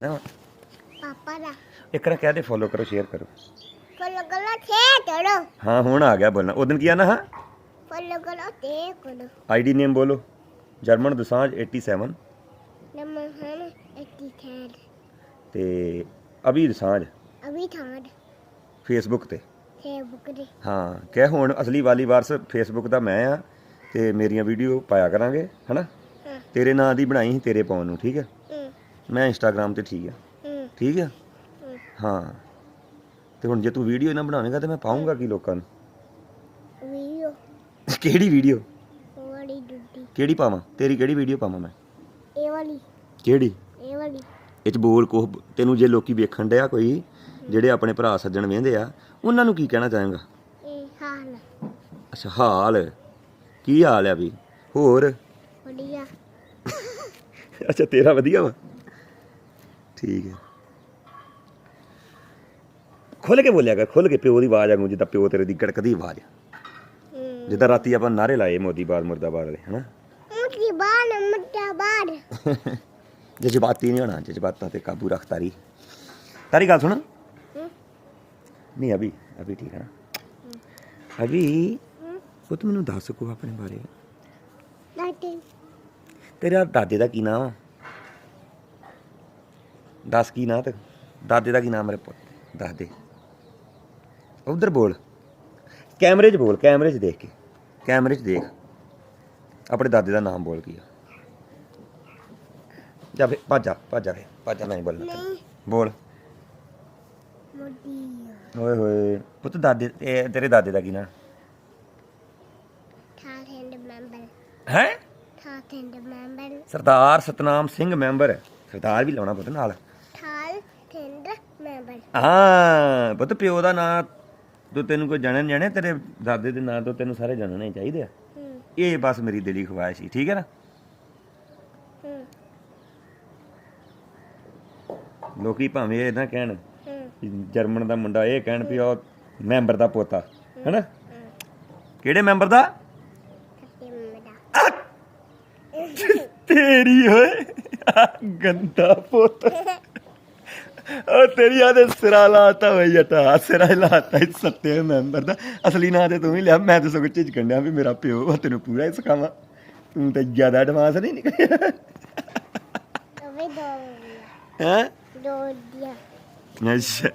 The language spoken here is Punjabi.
ਪਾਪਾ ਦਾ। ਇੱਕ ਰ ਕਹਿ ਦੇ ਫੋਲੋ ਕਰੋ ਸ਼ੇਅਰ ਕਰੋ। ਫੋਲੋ ਕਰੋ ਤੇ ਕਰੋ। ਹਾਂ ਹੁਣ ਆ ਗਿਆ ਬੋਲਣਾ। ਉਦੋਂ ਕੀ ਆ ਨਾ ਹਾਂ? ਫੋਲੋ ਕਰੋ ਤੇ ਕਰੋ। ਆਈਡੀ ਨੇਮ ਬੋਲੋ। ਜਰਮਨ ਦਸਾਂਝ 87 ਨੰਬਰ ਹਨ 83 ਤੇ ਅਭੀ ਦਸਾਂਝ। ਅਭੀ ਥਾਂਡ ਫੇਸਬੁੱਕ ਤੇ। ਫੇਸਬੁੱਕ ਦੇ ਹਾਂ ਕਹਿ ਹੁਣ ਅਸਲੀ ਵਾਲੀ ਵਾਰਸ ਫੇਸਬੁੱਕ ਦਾ ਮੈਂ ਆ ਤੇ ਮੇਰੀਆਂ ਵੀਡੀਓ ਪਾਇਆ ਕਰਾਂਗੇ ਹਨਾ? ਹਾਂ। ਤੇਰੇ ਨਾਂ ਦੀ ਬਣਾਈ ਸੀ ਤੇਰੇ ਪਾਉਣ ਨੂੰ ਠੀਕ ਹੂੰ ਮੈਂ ਇੰਸਟਾਗ੍ਰam ਤੇ ਠੀਕ ਹੂੰ। ਠੀਕ ਹੈ ਹੂੰ। ਹਾਂ। ਤੇ ਹੁਣ ਜੇ ਤੂੰ ਵੀਡੀਓ ਇਹਨਾਂ ਬਣਾਵੇਂਗਾ ਤੇ ਮੈਂ ਪਾਉਂਗਾ ਕੀ ਲੋਕਾਂ ਨੂੰ? ਵੀਡੀਓ। ਕਿਹੜੀ ਵੀਡੀਓ? ਵਾਲੀ ਡੁੱਡੀ ਕਿਹੜੀ ਪਾਵਾਂ? ਤੇਰੀ ਕਿਹੜੀ ਵੀਡੀਓ ਪਾਵਾਂ ਮੈਂ? ਇਹ ਵਾਲੀ। ਕਿਹੜੀ? ਇਹ ਵਾਲੀ। ਇਹ ਚ ਬੋਲ ਕੋ ਤੈਨੂੰ ਜੇ ਲੋਕੀ ਵੇਖਣ ਡਿਆ ਕੋਈ ਜਿਹੜੇ ਆਪਣੇ ਭਰਾ ਸੱਜਣ ਵੇਂਦੇ ਆ ਉਹਨਾਂ ਨੂੰ ਕੀ ਕਹਿਣਾ ਚਾਹਾਂਗਾ? ਇਹ ਹਾਲ ਅੱਛਾ ਹਾਲ। ਕੀ ਹਾਲ ਆ ਵੀ? ਹੋਰ? ਵਧੀਆ। ਅੱਛਾ ਤੇਰਾ ਵਧੀਆ ਵਾ? ਠੀਕ ਹੈ। ਖੁੱਲ ਕੇ ਬੋਲਿਆ ਕਰ ਖੁੱਲ ਕੇ ਪਿਓ ਦੀ ਆਵਾਜ਼ ਆਗੂ ਜਿੱਦਾਂ ਪਿਓ ਤੇਰੇ ਦੀ ਗੜਕਦੀ ਆਵਾਜ਼ ਹੂੰ। ਜਿੱਦਾਂ ਰਾਤੀ ਆਪਾਂ ਨਾਰੇ ਲਾਏ ਮੋਦੀਬਾਦ ਮੁਰਦਾਬਾਦ ਵਾਲੇ ਹਨਾ? ਬਾਣ ਮੁੱਠਾ ਬਾੜ ਜਜ਼ਬਾਤੀ ਨਹੀਂ ਹੋਣਾ ਜਜ਼ਬਾਤਾਂ ਤੇ ਕਾਬੂ ਰੱਖ ਤਾਰੀ। ਤਾਰੀ ਗੱਲ ਸੁਣ। ਨਹੀਂ ਅਭੀ ਅਭੀ ਠੀਕ ਹੈ ਨਾ? ਅਭੀ ਉਹ ਤੂੰ ਮੈਨੂੰ ਦੱਸ ਕੋ ਆਪਣੇ ਬਾਰੇ। ਤੇਰਾ ਦਾਦੇ ਦਾ ਕੀ ਨਾਮ ਆ? ਦੱਸ ਕੀ ਨਾਂ ਤੇ? ਦਾਦੇ ਦਾ ਕੀ ਨਾਮ ਮੇਰੇ ਪੁੱਤ? ਦੱਸ ਦੇ ਉਧਰ ਬੋਲ। ਕੈਮਰੇ 'ਚ ਬੋਲ ਕੈਮਰੇ 'ਚ ਦੇਖ ਕੇ। ਕੈਮਰੇ 'ਚ ਦੇਖ। ਆਪਣੇ ਦਾਦੇ ਦਾ ਨਾਮ ਬੋਲ ਕੀ ਆ? ਜਾ ਫੇ ਭੱਜ ਜਾ ਭੱਜ ਜਾ ਫੇ ਭੱਜ ਨਹੀਂ ਬੋਲਣਾ ਤੈਨੂੰ। ਬੋਲ। ਮੋਦੀ ਓਏ ਹੋਏ ਪੁੱਤ ਦਾਦੇ ਇਹ ਤੇਰੇ ਦਾਦੇ ਦਾ ਕੀ ਨਾਂ? ਥਾਥੈਂਡ ਮੈਂਬਰ। ਹੈ? ਮੈਂਬਰ। ਸਰਦਾਰ ਸਤਨਾਮ ਸਿੰਘ ਮੈਂਬਰ। ਸਰਦਾਰ ਵੀ ਲਾਉਣਾ ਪੁੱਤ ਨਾਲ। ਹਾਂ ਪੁੱਤ ਪਿਓ ਦਾ ਨਾਂ ਤੂੰ ਤੈਨੂੰ ਕੋਈ ਜਾਣਨ ਜਾਣੇ ਤੇਰੇ ਦਾਦੇ ਦੇ ਨਾਂ ਤੋਂ ਤੈਨੂੰ ਸਾਰੇ ਜਾਣਨੇ ਚਾਹੀਦੇ ਆ। ਇਹ ਬਸ ਮੇਰੀ ਦਿਲੀ ਖਵਾਇਸ਼ ਸੀ ਠੀਕ ਹੈ ਨਾ? ਲੋਕੀ ਭਾਵੇਂ ਇਹ ਨਾ ਕਹਿਣ ਜਰਮਨ ਦਾ ਮੁੰਡਾ ਇਹ ਕਹਿਣ ਵੀ ਉਹ ਮੈਂਬਰ ਦਾ ਪੋਤਾ ਹੈਨਾ? ਕਿਹੜੇ ਮੈਂਬਰ ਦਾ? ਤੇਰੀ ਆਹ ਗੰਦਾ ਪੁੱਤ। ਉਹ ਤੇਰੀ ਆਦੇ ਸਿਰਾ ਲਾਤਾ ਹੋਈ ਜਟਾ ਸਿਰਾ ਲਾਤਾ ਇਸ ਸੱਤੇ ਮੈਂਬਰ ਦਾ। ਅਸਲੀ ਨਾਂ ਤੇ ਤੂੰ ਹੀ ਲਿਆ ਮੈਂ ਤਾਂ ਸਗੋਂ ਝਿਜਕਣ ਡਿਆ ਵੀ ਮੇਰਾ ਪਿਓ ਆ ਤੈਨੂੰ ਪੂਰਾ ਹੀ ਸਿਖਾਵਾਂ। ਤੂੰ ਤਾਂ ਜ਼ਿਆਦਾ ਐਡਵਾਂਸ ਨਹੀਂ ਨਿਕਲਿਆ ਤਵੇ ਦੋ ਹੈ ਦੋ ਦੀਆਂ ਅੱਛਾ।